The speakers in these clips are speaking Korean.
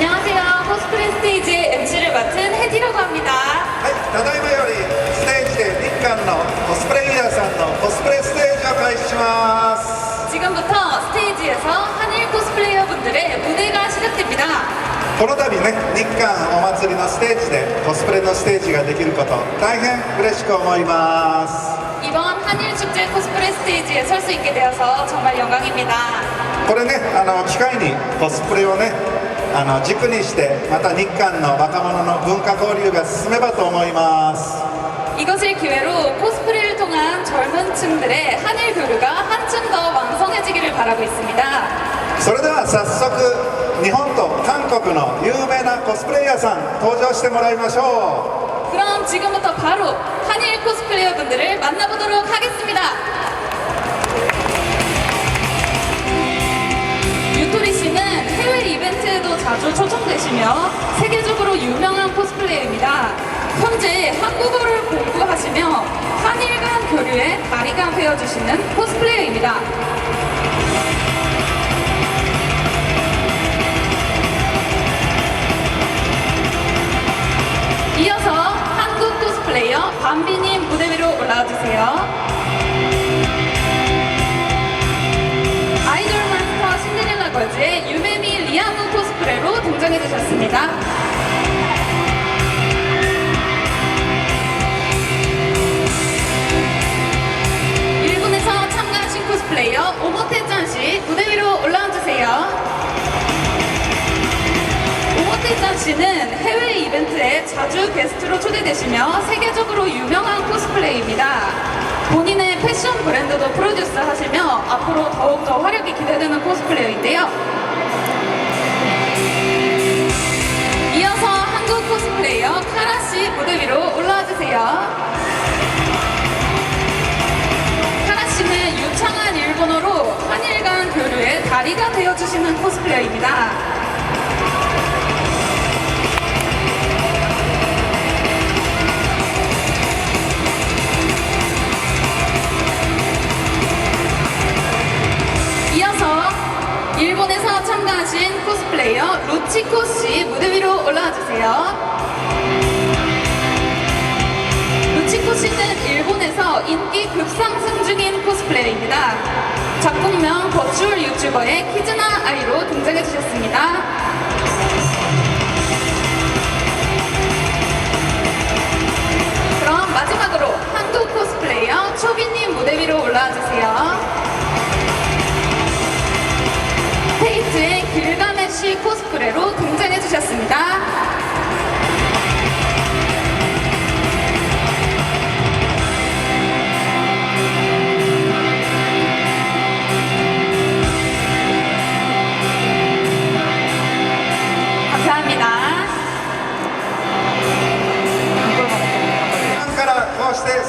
안녕하세요. 코스프레 스테이지의 MC를 맡은 혜디라고 합니다. はい、ただいまよりステージで日韓のコスプレイヤーさんのコスプレステージを開始します 지금부터 스테이지에서 한일 코스플레이어 분들의 무대가 시작됩니다. この度ね日韓お祭りのステージでコスプレのステージができること大変嬉しく思います 이번 한일 축제 코스프레 스테이지에 설 수 있게 되어서 정말 영광입니다. これねあの機会にコスプレをね あの軸にしてまた日韓の若者の文化交流が進めばと思います 이것을 기회로 코스프레를 통한 젊은 층들의 한일 교류가 한층 더 왕성해지기를 바라고 있습니다. それでは早速日本と韓国の有名なコスプレイヤーさん登場してもらいましょ 그럼 지금부터 바로 한일 코스프레이어 분들을 만나보도록 하겠습니다. 유토리 씨는 해외 이벤트에도 트 자주 초청되시며 세계적으로 유명한 코스플레이어입니다. 현재 한국어를 공부하시며 한일 간 교류에 다리가 되어주시는 코스플레이어입니다. 주셨습니다. 일본에서 참가하신 코스플레이어 오모테짱 씨 무대 위로 올라와 주세요. 오모테짱 씨는 해외 이벤트에 자주 게스트로 초대되시며 세계적으로 유명한 코스플레이입니다. 본인의 패션 브랜드도 프로듀스 하시며 앞으로 더욱더 활약이 기대되는 코스플레이어인데요. 주세요. 카라 씨는 유창한 일본어로 한일 간 교류의 다리가 되어주시는 코스플레이어입니다. 이어서 일본에서 참가하신 코스플레이어 루치코 씨 무대 위로 올라와 주세요. 인기 급상승 중인 코스플레이어입니다. 작품명 버추얼 유튜버의 키즈나 아이로 등장해 주셨습니다.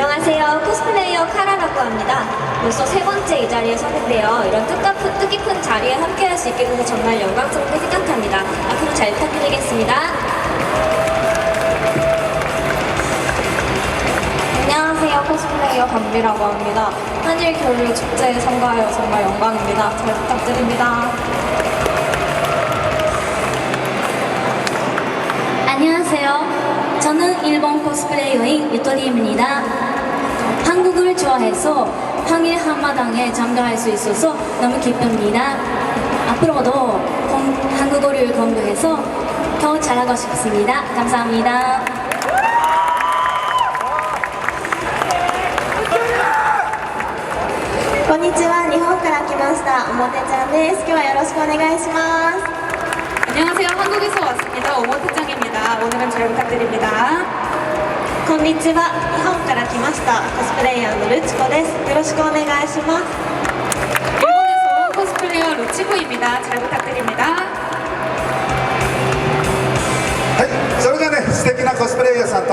안녕하세요. 코스플레이어 카라라고 합니다. 벌써 세 번째 이 자리에 서는데요. 이런 뜻깊은, 뜻깊은 자리에 함께할 수 있게 돼서 정말 영광스럽게 생각합니다. 앞으로 잘 부탁드리겠습니다. 안녕하세요. 코스플레이어 밤비라고 합니다. 한일 교류 축제에 참가하여 정말 영광입니다. 잘 부탁드립니다. 안녕하세요. 저는 일본 코스플레이어인 유토리입니다. 한국을 좋아해서 항일 한마당에 참가할 수 있어서 너무 기쁩니다. 앞으로도 공- 한국어를 공부해서 더 잘하고 싶습니다. 감사합니다. こんにちは。日本から来ました。おもてちゃんです。今日はよろしくお願いします。 안녕하세요. 한국에서 왔습니다. 오모태짱입니다. 오늘은 잘 부탁드립니다. こんにちは。日本から来ましたコスプレイヤーのルチコです。よろしくお願いします。日本에서온코스플레이어루치코입니다잘부탁드립니다はいそれではね素敵なコスプレイヤーさん